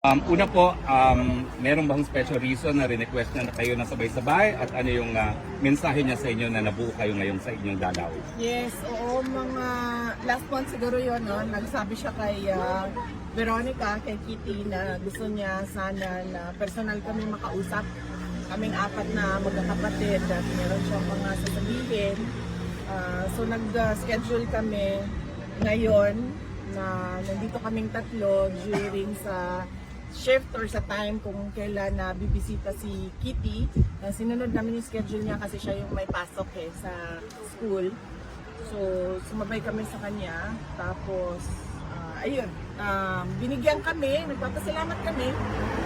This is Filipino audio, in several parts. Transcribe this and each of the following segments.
Um, una po, um, meron bang special reason na request na, kayo na sabay-sabay at ano yung ah, mensahe niya sa inyo na nabuo kayo ngayon sa inyong dalaw? Yes, oo, mga last month siguro yun, no? nagsabi siya kay ah, Veronica, kay Kitty, na gusto niya sana na personal kami makausap. Kaming apat na magkakapatid at meron siyang mga sasabihin. Ah, so nag-schedule kami ngayon na nandito kaming tatlo during sa shift or sa time kung kailan na bibisita si Kitty. Uh, sinunod namin yung schedule niya kasi siya yung may pasok eh sa school. So, sumabay kami sa kanya. Tapos, ah, ayun, um, binigyan kami, nagpapasalamat kami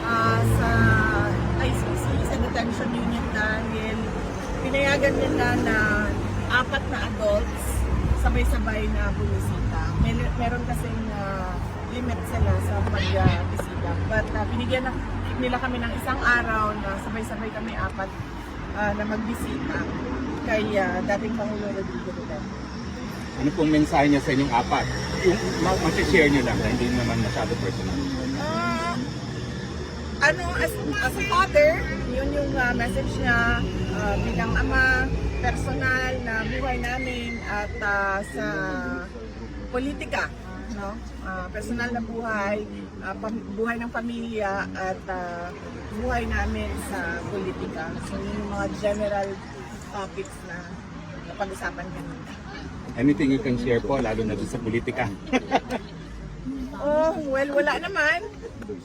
ah, sa ICC, sa detention unit dahil pinayagan nila na apat na adults sabay-sabay na bumisita. May, meron kasing ah, limit sila sa pagbisita. But ah, binigyan na, nila kami ng isang araw na sabay-sabay kami apat ah, na magbisita kay ah, dating Pangulo Rodrigo Duterte. Ano pong mensahe niya sa inyong apat? Yung ma- share niyo lang hindi naman masyado personal. Ah, ano, as, as a father, yun yung ah, message niya ah, bilang ama, personal na buhay namin at ah, sa politika. No? Ah, personal na buhay, pam- buhay ng pamilya at ah, buhay namin sa politika. So yun yung mga general topics na napag-usapan kanina. Anything you can share po, lalo na sa politika. Oh, well, wala naman.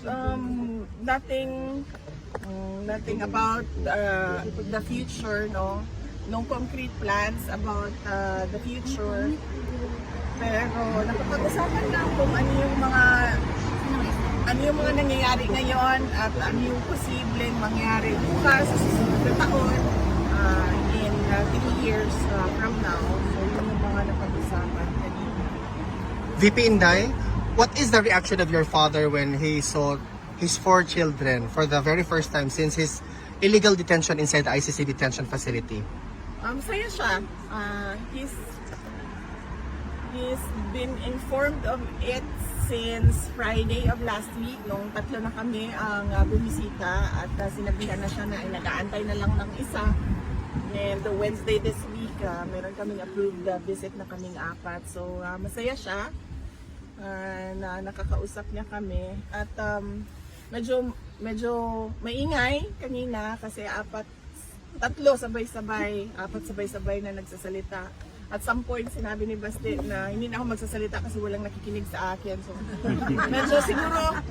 Um, nothing, um, nothing about uh, the future, no? No concrete plans about uh, the future. Pero nakapag-usapan lang kung ano yung mga ano yung mga nangyayari ngayon at ano yung posibleng mangyari bukas sa susunod na taon uh, in uh, three years uh, from now. So, yun yung mga napag-usapan kanina. VP Inday, what is the reaction of your father when he saw his four children for the very first time since his illegal detention inside the ICC detention facility? Um, saya siya. Uh, he's he's been informed of it since Friday of last week nung tatlo na kami ang uh, bumisita at uh, sinabihan na siya na ay nag-aantay na lang ng isa. And the Wednesday this week, uh, meron kaming approved uh, visit na kaming apat. So, uh, masaya siya uh, na nakakausap niya kami. At um, medyo, medyo maingay kanina kasi apat tatlo sabay-sabay, apat sabay-sabay na nagsasalita. At some point, sinabi ni Basti na hindi na ako magsasalita kasi walang nakikinig sa akin. So, medyo siguro